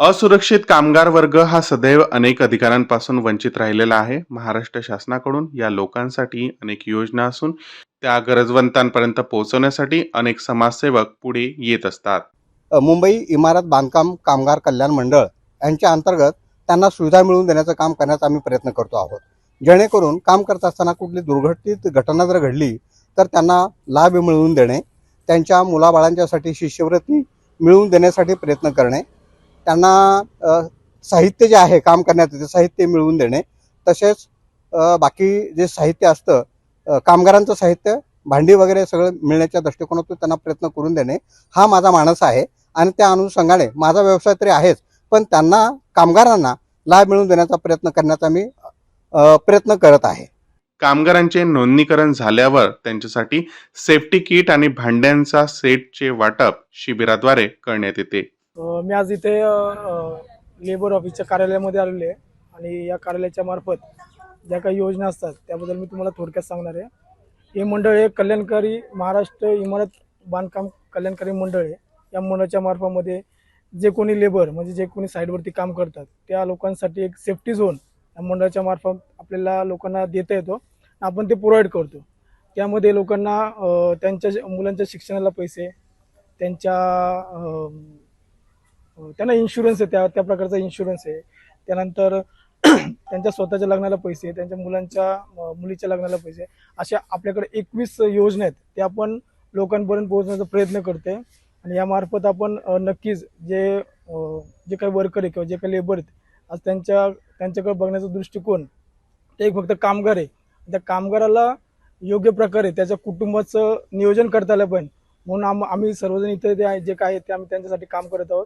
असुरक्षित कामगार वर्ग हा सदैव अनेक अधिकारांपासून वंचित राहिलेला आहे. महाराष्ट्र शासनाकडून या लोकांसाठी अनेक योजना असून त्या गरजवंतांपर्यंत पोहोचवण्यासाठी अनेक समाजसेवक पुढे येत असतात. मुंबई इमारत बांधकाम कामगार कल्याण मंडळ यांच्या अंतर्गत त्यांना सुविधा मिळवून देण्याचं काम करण्याचा आम्ही प्रयत्न करतो आहोत. जेणेकरून काम करत असताना कुठली दुर्घटित घटना जर घडली तर त्यांना लाभ मिळवून देणे त्यांच्या मुलाबाळांच्यासाठी शिष्यवृत्ती मिळवून देण्यासाठी प्रयत्न करणे त्यांना साहित्य जे आहे काम करण्याचं ते साहित्य मिळवून देणे. तसेच बाकी जे साहित्य असतं कामगारांचं साहित्य भांडी वगैरे सगळं मिळण्याच्या दृष्टिकोनातून त्यांना प्रयत्न करून देणे हा माझा मानस आहे. आणि त्या अनुषंगाने माझा व्यवसाय तरी आहेच पण त्यांना कामगारांना लाभ मिळवून देण्याचा प्रयत्न करण्याचा मी प्रयत्न करत आहे. कामगारांचे नोंदणीकरण झाल्यावर त्यांच्यासाठी सेफ्टी किट आणि भांड्यांचा सेटचे वाटप शिबिराद्वारे करण्यात येते. मी आज इथे लेबर ऑफिसच्या कार्यालयामध्ये आलेलो आहे. आणि या कार्यालयाच्या मार्फत ज्या काही योजना असतात त्याबद्दल मी तुम्हाला थोडक्यात सांगणार आहे. हे मंडळ हे कल्याणकारी महाराष्ट्र इमारत बांधकाम कल्याणकारी मंडळ आहे. या मंडळाच्या मार्फामध्ये जे कोणी लेबर म्हणजे जे कोणी साईडवरती काम करतात त्या लोकांसाठी एक सेफ्टी झोन या मंडळाच्या मार्फत आपल्याला लोकांना देता येतो. आपण ते प्रोव्हाइड करतो. त्यामध्ये लोकांना त्यांच्या मुलांच्या शिक्षणाला पैसे त्यांच्या त्यांना इन्शुरन्स आहे त्या त्या प्रकारचा इन्शुरन्स आहे. त्यानंतर त्यांच्या स्वतःच्या लग्नाला पैसे त्यांच्या मुलांच्या मुलीच्या लग्नाला पैसे अशा आपल्याकडे एकवीस योजना आहेत त्या आपण लोकांपर्यंत पोहोचण्याचा प्रयत्न करते आणि यामार्फत आपण नक्कीच जे जे काही वर्कर आहे किंवा जे काही लेबर आहेत आज त्यांच्या त्यांच्याकडे बघण्याचा दृष्टिकोन ते एक फक्त कामगार आहे. त्या कामगाराला योग्य प्रकारे त्याच्या कुटुंबाचं नियोजन करता आलं पण म्हणून आम आम्ही सर्वजण इथे जे काय आहे ते आम्ही त्यांच्यासाठी काम करत आहोत.